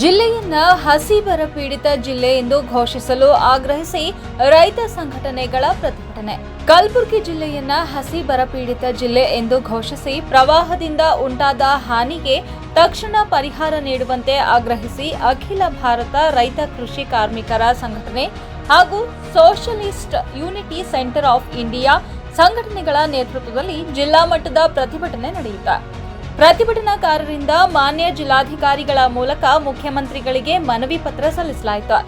ಜಿಲ್ಲೆಯನ್ನ ಹಸಿಬರ ಪೀಡಿತ ಜಿಲ್ಲೆ ಎಂದು ಘೋಷಿಸಲು ಆಗ್ರಹಿಸಿ ರೈತ ಸಂಘಟನೆಗಳ ಪ್ರತಿಭಟನೆ. ಕಲಬುರಗಿ ಜಿಲ್ಲೆಯನ್ನ ಹಸಿ ಪೀಡಿತ ಜಿಲ್ಲೆ ಎಂದು ಘೋಷಿಸಿ ಪ್ರವಾಹದಿಂದ ಉಂಟಾದ ಹಾನಿಗೆ ತಕ್ಷಣ ಪರಿಹಾರ ನೀಡುವಂತೆ ಆಗ್ರಹಿಸಿ ಅಖಿಲ ಭಾರತ ರೈತ ಕೃಷಿ ಕಾರ್ಮಿಕರ ಸಂಘಟನೆ ಹಾಗೂ socialist unity centre of India ಸಂಘಟನೆಗಳ ನೇತೃತ್ವದಲ್ಲಿ ಜಿಲ್ಲಾ ಮಟ್ಟದ ಪ್ರತಿಭಟನೆ ನಡೆಯಿತು ಪ್ರತಿಭಟನಾಕಾರರಿಂದ ಮಾನ್ಯ ಜಿಲ್ಲಾಧಿಕಾರಿಗಳ ಮೂಲಕ ಮುಖ್ಯಮಂತ್ರಿಗಳಿಗೆ ಮನವಿ ಪತ್ರ ಸಲ್ಲಿಸಲಾಯಿತು.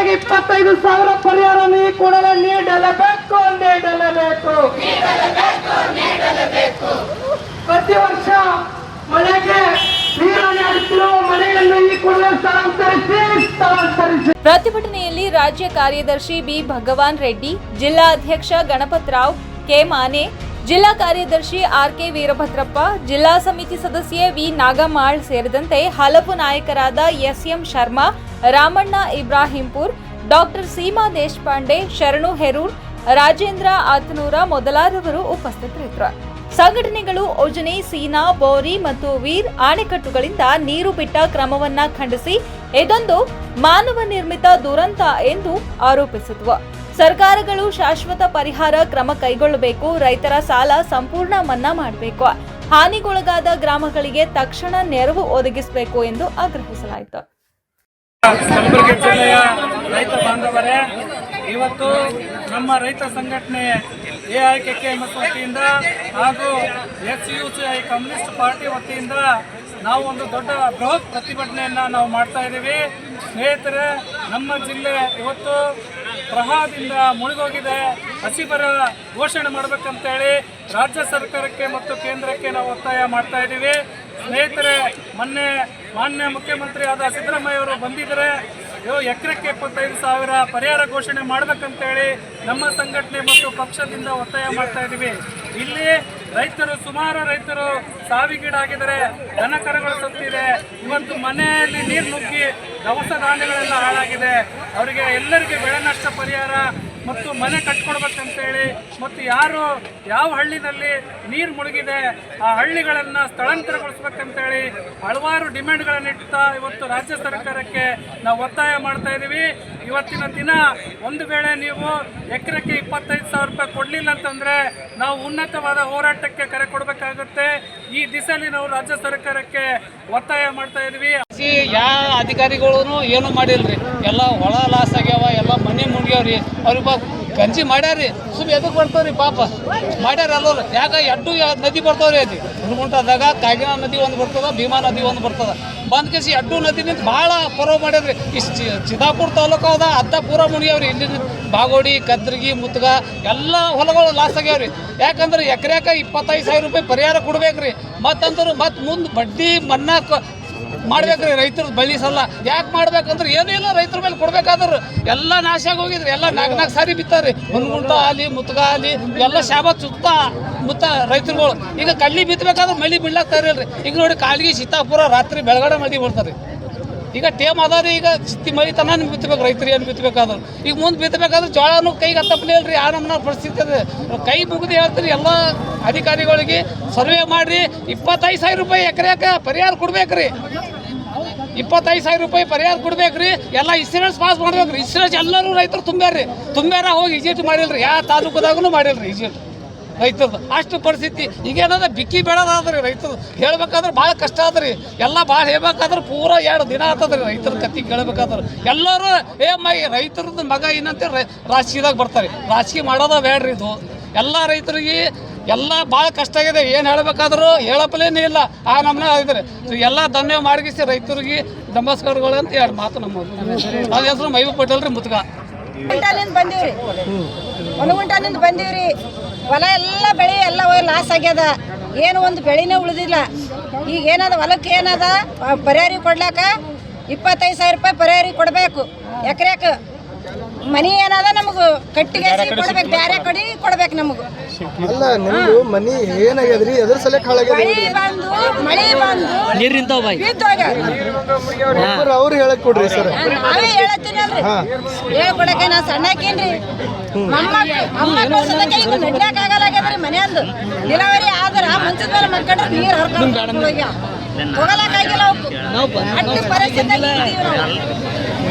ಪ್ರತಿ ಎಕರೆಗೆ ಇಪ್ಪತ್ತೈದು ಸಾವಿರ ಪರಿಹಾರ ನೀ ಕೂಡಲೇ ನೀಡಲೇಬೇಕು ನೀಡಲೇಬೇಕು. ಪ್ರತಿ ವರ್ಷ ಸ್ಥಳಾಂತರಿಸಿ ಪ್ರತಿಭಟನೆಯಲ್ಲಿ ರಾಜ್ಯ ಕಾರ್ಯದರ್ಶಿ ಬಿ ಭಗವಾನ್ ರೆಡ್ಡಿ, ಜಿಲ್ಲಾ ಅಧ್ಯಕ್ಷ ಗಣಪತ್ ರಾವ್, ಕೆ ಮಾನೆ, ಜಿಲ್ಲಾ ಕಾರ್ಯದರ್ಶಿ ಆರ್ ಕೆ ವೀರಭದ್ರಪ್ಪ, ಜಿಲ್ಲಾ ಸಮಿತಿ ಸದಸ್ಯ ವಿ ನಾಗಮಾಳ್ ಸೇರಿದಂತೆ ಹಲವು ನಾಯಕರಾದ S M Sharma Ramanna Ibrahimpur, doctor Seema Deshpande, Sharanu Herur, Rajendra ಆತನೂರ ಮೊದಲಾದವರು ಉಪಸ್ಥಿತರಿದ್ದರು. ಸಂಘಟನೆಗಳು ಉಜನಿ ಸೀನಾ, ಬೋರಿ ಮತ್ತು ವೀರ್ ಅಣೆಕಟ್ಟುಗಳಿಂದ ನೀರು ಬಿಟ್ಟ ಕ್ರಮವನ್ನ ಖಂಡಿಸಿ ಇದೊಂದು ಮಾನವ ನಿರ್ಮಿತ ದುರಂತ ಎಂದು ಆರೋಪಿಸಿದ್ವು. ಸರ್ಕಾರಗಳು ಶಾಶ್ವತ ಪರಿಹಾರ ಕ್ರಮ ಕೈಗೊಳ್ಳಬೇಕು, ರೈತರ ಸಾಲ ಸಂಪೂರ್ಣ ಮನ್ನಾ ಮಾಡಬೇಕು, ಹಾನಿಗೊಳಗಾದ ಗ್ರಾಮಗಳಿಗೆ ತಕ್ಷಣ ನೆರವು ಒದಗಿಸಬೇಕು ಎಂದು ಆಗ್ರಹಿಸಲಾಯಿತು. ಜಿಲ್ಲೆಯ ರೈತ ಬಾಂಧವರೇ, ಇವತ್ತು ನಮ್ಮ ರೈತ ಸಂಘಟನೆ A I K K M ವತಿಯಿಂದ ಹಾಗೂ S U C I communist party ವತಿಯಿಂದ ನಾವು ಒಂದು ದೊಡ್ಡ ಬೃಹತ್ ಪ್ರತಿಭಟನೆಯನ್ನು ನಾವು ಮಾಡ್ತಾ ಇದ್ದೀವಿ. ಸ್ನೇಹಿತರೆ, ನಮ್ಮ ಜಿಲ್ಲೆ ಇವತ್ತು ಪ್ರವಾಹದಿಂದ ಮುಳುಗೋಗಿದೆ. ಹಸಿಬರ ಘೋಷಣೆ ಮಾಡಬೇಕಂತೇಳಿ ರಾಜ್ಯ ಸರ್ಕಾರಕ್ಕೆ ಮತ್ತು ಕೇಂದ್ರಕ್ಕೆ ನಾವು ಒತ್ತಾಯ ಮಾಡ್ತಾ ಇದ್ದೀವಿ. ಸ್ನೇಹಿತರೆ, ಮೊನ್ನೆ ಮಾನ್ಯ ಮುಖ್ಯಮಂತ್ರಿ ಆದ ಸಿದ್ದರಾಮಯ್ಯ ಅವರು ಬಂದಿದ್ದಾರೆ ಎಕರೆಕ್ಕೆ ಇಪ್ಪತ್ತೈದು ಸಾವಿರ ಪರಿಹಾರ ಘೋಷಣೆ ಮಾಡಬೇಕಂತೇಳಿ ನಮ್ಮ ಸಂಘಟನೆ ಮತ್ತು ಪಕ್ಷದಿಂದ ಒತ್ತಾಯ ಮಾಡ್ತಾ ಇದ್ದೀವಿ ಇಲ್ಲಿ ರೈತರು, ಸುಮಾರು ರೈತರು ಸಾವಿಗೀಡಾಗಿದ್ದಾರೆ. ದನ ಕರುಗಳು ಸತ್ತಿದೆ. ಇವತ್ತು ಮನೆಯಲ್ಲಿ ನೀರು ನುಗ್ಗಿ ದವಸ ಧಾನ್ಯಗಳೆಲ್ಲ ಹಾಳಾಗಿದೆ. ಅವರಿಗೆ ಎಲ್ಲರಿಗೆ ಬೆಳೆ ನಷ್ಟ ಪರಿಹಾರ ಮತ್ತು ಮನೆ ಕಟ್ಕೊಡ್ಬೇಕಂತೇಳಿ ಮತ್ತು ಯಾರು ಯಾವ ಹಳ್ಳಿನಲ್ಲಿ ನೀರು ಮುಳುಗಿದೆ, ಆ ಹಳ್ಳಿಗಳನ್ನು ಸ್ಥಳಾಂತರಗೊಳಿಸ್ಬೇಕಂತೇಳಿ ಹಲವಾರು ಡಿಮ್ಯಾಂಡ್ಗಳನ್ನು ಇಡ್ತಾ ಇವತ್ತು ರಾಜ್ಯ ಸರ್ಕಾರಕ್ಕೆ ನಾವು ಒತ್ತಾಯ ಮಾಡ್ತಾ ಇದ್ದೀವಿ ಇವತ್ತಿನ ದಿನ ಒಂದು ವೇಳೆ ನೀವು ಎಕರೆಕ್ಕೆ ಇಪ್ಪತ್ತೈದು ಸಾವಿರ ರೂಪಾಯಿ ಕೊಡಲಿಲ್ಲ ಅಂತಂದರೆ ನಾವು ಉನ್ನತವಾದ ಹೋರಾಟಕ್ಕೆ ಕರೆ ಕೊಡಬೇಕಾಗುತ್ತೆ. ಈ ದಿಸೆಯಲ್ಲಿ ನಾವು ರಾಜ್ಯ ಸರ್ಕಾರಕ್ಕೆ ಒತ್ತಾಯ ಮಾಡ್ತಾ ಯಾವ ಅಧಿಕಾರಿಗಳು ಏನು ಮಾಡಿಲ್ರಿ? ಎಲ್ಲ ಒಳ ಲಾಸ್ ಆಗ್ಯಾವ, ಎಲ್ಲ ಮನೆ ಮುಂಗ್ಯಾವ್ರಿ. ಅವ್ರಿಗೆ ಪಾಪ ಗಂಜಿ ಮಾಡ್ಯಾರಿ ಸುಮ್ ಎದಕ್ಕೆ ಬರ್ತಾವ್ರಿ ಪಾಪ? ಮಾಡ್ಯಾರ ಅಲ್ಲ ಯಾಕೆ ಎಡ್ಡು ಯಾ- ನದಿ ಬರ್ತಾವ್ರಿ ಅದು ಹುಡುಗುಂಟಾದಾಗ ಕಾಗಿನ ನದಿ ಒಂದು ಬರ್ತದ, ಭೀಮಾ ನದಿ ಒಂದು ಬರ್ತದ. ಬಂದ್ ಕೇಸಿ ಎಡ್ಡು ನದಿ ನಿಂತ ಭಾಳ ಪರವ ಮಾಡ್ಯಾರ್ರಿ. ಇಷ್ಟು ಚಿ- ಚಿತ್ತಾಪುರ ತಾಲೂಕು ಅದ, ಅರ್ಧ ಪೂರ ಮುಂಗ್ಯಾವ್ರಿ. ಇಲ್ಲಿ ಬಾಗೋಡಿ, ಕದ್ರಗಿ, ಮುತ್ಗ, ಎಲ್ಲ ಹೊಲಗಳು ಲಾಸ್ ಆಗ್ಯಾವ್ರಿ. ಯಾಕಂದ್ರೆ ಎಕರೆಕ ಇಪ್ಪತ್ತೈದು ಸಾವಿರ ರೂಪಾಯಿ ಪರಿಹಾರ ಕೊಡ್ಬೇಕ್ರಿ. ಮತ್ತಂದ್ರೆ ಮತ್ತೆ ಮುಂದೆ ಬಡ್ಡಿ ಮನ್ನಾ ಮಾಡ್ಬೇಕ್ರಿ ರೈತರ ಬಲಿ ಸಲ್ಲ. ಯಾಕೆ ಮಾಡ್ಬೇಕಂದ್ರೆ ಏನೂ ಇಲ್ಲ, ರೈತರ ಮೇಲೆ ಕೊಡ್ಬೇಕಾದ್ರೆ ಎಲ್ಲ ನಾಶ ಹೋಗಿದ್ರಿ ಎಲ್ಲ ನಾಲ್ಕು ನಾಲ್ಕು ಸಾರಿ ಬಿತ್ತಾರೆ ಹೊನ್ಗುಂಟ ಆಲಿ ಮುತ್ಗ ಆಲಿ ಎಲ್ಲ ಶಾಬತ್ ಸುತ್ತ ಮುತ್ತ ರೈತರುಗಳು. ಈಗ ಕಳ್ಳಿ ಬಿತ್ತಬೇಕಾದ್ರೆ ಮಳಿ ಬೀಳಾಕ್ ತಯಾರಿಲ್ರಿ ಈಗ ನೋಡಿ ಕಾಲ್ಗಿ ಸೀತಾಪುರ ರಾತ್ರಿ ಬೆಳಗಡೆ ಮಳಿ ಬರ್ತಾರೆ ಈಗ ಟೇಮ್ ರೀ ಈಗ ಸುತ್ತಿ ಮಳಿ ತನ ಬಿತ್ತಬೇಕು ರೈತರಿಗೆ ಏನು ಬಿತ್ತಬೇಕಾದ್ರು ಈಗ ಮುಂದೆ ಬಿತ್ತಬೇಕಾದ್ರೆ ಜೋಳನೂ ಕೈಗೆ ಹತ್ತಪ್ಪಲೇ ಇಲ್ರಿ ಆ ನಮ್ಮ ಪರಿಸ್ಥಿತಿ ಅದ? ಕೈ ಮುಗಿದು ಹೇಳ್ತೀರಿ, ಎಲ್ಲ ಅಧಿಕಾರಿಗಳಿಗೆ ಸರ್ವೆ ಮಾಡಿರಿ. ಇಪ್ಪತ್ತೈದು ಸಾವಿರ ರೂಪಾಯಿ ಎಕರೆಕ ಪರಿಹಾರ ಕೊಡ್ಬೇಕ್ರಿ. ಇಪ್ಪತ್ತೈದು ಸಾವಿರ ರೂಪಾಯಿ ಪರಿಹಾರ ಕೊಡ್ಬೇಕ್ರಿ. ಎಲ್ಲ ಇನ್ಸೂರೆನ್ಸ್ ಪಾಸ್ ಮಾಡ್ಬೇಕ್ರಿ. ಇನ್ಸೂರೆನ್ಸ್ ಎಲ್ಲರೂ ರೈತರು ತುಂಬ್ಯಾರ್ರಿ. ತುಂಬ್ಯಾರ ಹೋಗಿ ಇಜಿಟ್ ಮಾಡಿಲ್ರಿ. ಯಾವ ತಾಲೂಕದಾಗೂ ಮಾಡಿಲ್ರಿ ಇಜಿಟ್ ರೈತರದ್ದು ಅಷ್ಟು ಪರಿಸ್ಥಿತಿ ಈಗೇನದ ಬಿಕ್ಕಿ ಬೇಡದಾದ್ರಿ ರೈತರು ಹೇಳ್ಬೇಕಾದ್ರೆ ಭಾಳ ಕಷ್ಟ ಆದ್ರಿ ಎಲ್ಲ ಭಾಳ ಹೇಳ್ಬೇಕಾದ್ರೆ ಪೂರ ಎರಡು ದಿನ ಆತದ್ರಿ ರೈತರ ಕತ್ತಿ ಕೇಳ್ಬೇಕಾದ್ರೆ. ಎಲ್ಲರೂ, ಏ ಮೈ, ರೈತರದ್ದು ಮಗ ಏನಂತ ರಾಜಕೀಯದಾಗ ಬರ್ತಾರೆ. ರಾಜಕೀಯ ಮಾಡೋದ ಬೇಡ್ರಿ ಇದು. ಎಲ್ಲ ರೈತರಿಗೆ ಎಲ್ಲ ಭಾಳ ಕಷ್ಟ ಆಗಿದೆ. ಏನು ಹೇಳ್ಬೇಕಾದ್ರೂ ಹೇಳಪ್ಪಲೇನೇ ಇಲ್ಲ. ಆ ನಮ್ಮನ್ನ ಇದ್ರೆ. ಎಲ್ಲ ಧನ್ಯ ಮಾಡಿಗಿಸಿ ರೈತರಿಗೆ ನಮಸ್ಕಾರಗಳು ಅಂತ ಎರಡು ಮಾತು ನಮ್ಮ ಅದ ಹೆಸರು ಮೈಬು ಪಟೇಲ್ ರೀ ಮುತ್ಗ ಬಂದೀವ್ರಿ. ಹೊಲ ಎಲ್ಲ ಬೆಳೆ ಎಲ್ಲ ಹೋಗಿ ಲಾಸ್ ಆಗ್ಯದ. ಏನು ಒಂದು ಬೆಳೆನೇ ಉಳಿದಿಲ್ಲ. ಈಗ ಏನದ ಹೊಲಕ್ಕೆ ಏನದ? ಪರಿಹಾರಿ ಕೊಡ್ಲಾಕ ಇಪ್ಪತ್ತೈದು ಸಾವಿರ ರೂಪಾಯಿ ಪರಿಹಾರಿ ಕೊಡಬೇಕು. ಎಕರೆಕ. ಮನಿ ಏನದ ನಮಗೂ ಕಟ್ಟಿಗೆ ಕೊಡ್ಬೇಕು ಬ್ಯಾರೆ ಕಡೆ ಕೊಡ್ಬೇಕು ನಮಗೂ. ಅಲ್ಲ ನಿಮ್ದು ಮನಿ ಏನಾಗ್ಯದ್ರಿ? ಎದ್ರ ಸಲಕ್ ಹಾಳಾಗ್ಯದ ಮಳಿ ಬಂದು ಮಳಿ ಬಂದು ಬಿದ್ದೋಗ ಅವ್ರು ಹೇಳಕ್ ಕೊಡ್ರಿ ಸರ್. ನಾವೇ ಹೇಳತ್ತೀನಲ್ರಿ. ಹೇಳ್ಕೊಡಕ್ಕೆ ನಾ ಸಣ್ಣಕೇನ್ರಿ ಮೊಮ್ಮಕ್ಳು ಮೊಮ್ಮಕ್ಳು ಸಲಕ್ಕೆ ಈಗ ನಡ್ಯಾಕ ಆಗಲ್ಲಾಗ್ಯದ್ರಿ ಮನೆಯಂದು. ಡಿಲವರಿ ಆದ್ರ ಮಂಚದ ಮೇಲೆ ಮಕ್ಕಳ ನೀರು ಹರ್ಕೊಂಡು ಹೋಗ್ಯಾವ. ಹೋಗಲಾಕಾಗಿಲ್ಲ ಅವಕ್ಕೆ ಅಷ್ಟು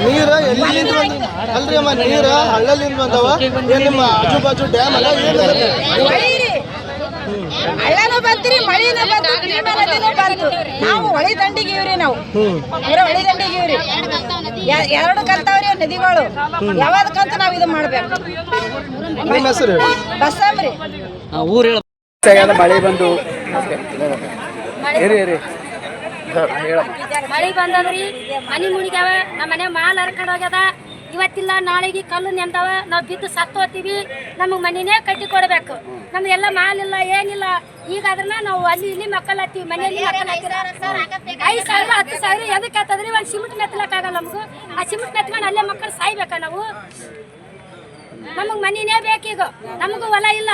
ನೀರ ಎಲ್ಲಿಂದ ಅಲ್ರಿ ಅಮ್ಮ ನೀರ ಹಳ್ಳಲಿಂದ ಬಂದವ. ಏನ್ ನಿಮ್ಮ ಆಜು ಬಾಜು ಡ್ಯಾಮ್ ಅಲ್ಲ ಹಳ್ಳನೂ ಬಂತ್ರಿ ಮಳಿನೂ ಬಂತು ಭೀಮಾ ನದಿನೂ ಬಂತು. ನಾವು ಹೊಳಿ ದಂಡಿಗೆ ಇವ್ರಿ ನಾವು. ಹೊಳಿ ದಂಡಿಗೆ ಇವ್ರಿ. ಎರಡು ಕಂತಾವ್ರಿ ನದಿಗಳು. ಯಾವ್ದಕ್ಕಂತ ನಾವು ಇದು ಮಾಡ್ಬೇಕು? ಬಸ್ಸಾಮ್ರಿ ಮಳೆ ಬಂದು ಮಳಿ ಬಂದದ್ರಿ, ಮನಿ ಮುಣಿಗ್ಯಾವ ನಮ್ಮ ಮನೆ ಮಾಲ್ ಹರ್ಕೊಂಡು ಹೋಗ್ಯದ. ಇವತ್ತಿಲ್ಲ, ನಾಳೆಗೆ ಕಲ್ಲು ನೆಂದವ ನಾವು ಬಿದ್ದು ಸತ್ತು ಹೋಗ್ತೀವಿ ನಮಗೆ ಮನಿನೇ ಕಟ್ಟಿ ಕೊಡಬೇಕು. ನಮ್ದೆಲ್ಲ ಮಾಲ್ ಇಲ್ಲ, ಏನಿಲ್ಲ. ಈಗ ನಾವು ಅಲ್ಲಿ ಇಲ್ಲಿ ಮಕ್ಕಳು ಹತ್ತೀವಿ ಮನೆಯಲ್ಲಿ ಮಕ್ಕಳು ಐದು ಸಾವಿರ, ಹತ್ತು ಸಾವಿರ ಎದಕ್ಕೆ ಹತ್ತದ್ರಿ ಒಂದು ಸಿಮೆಂಟ್ ಮೆತ್ತಲಕ್ಕಾಗಲ್ಲ ನಮಗೂ. ಆ ಸಿಮೆಂಟ್ ಮೆತ್ಕೊಂಡು ಅಲ್ಲೇ ಮಕ್ಕಳು ಸಾಯ್ಬೇಕಾ ನಾವು? ನಮಗೆ ಮನಿನೇ ಬೇಕೀಗ. ನಮಗೂ ಹೊಲ ಇಲ್ಲ.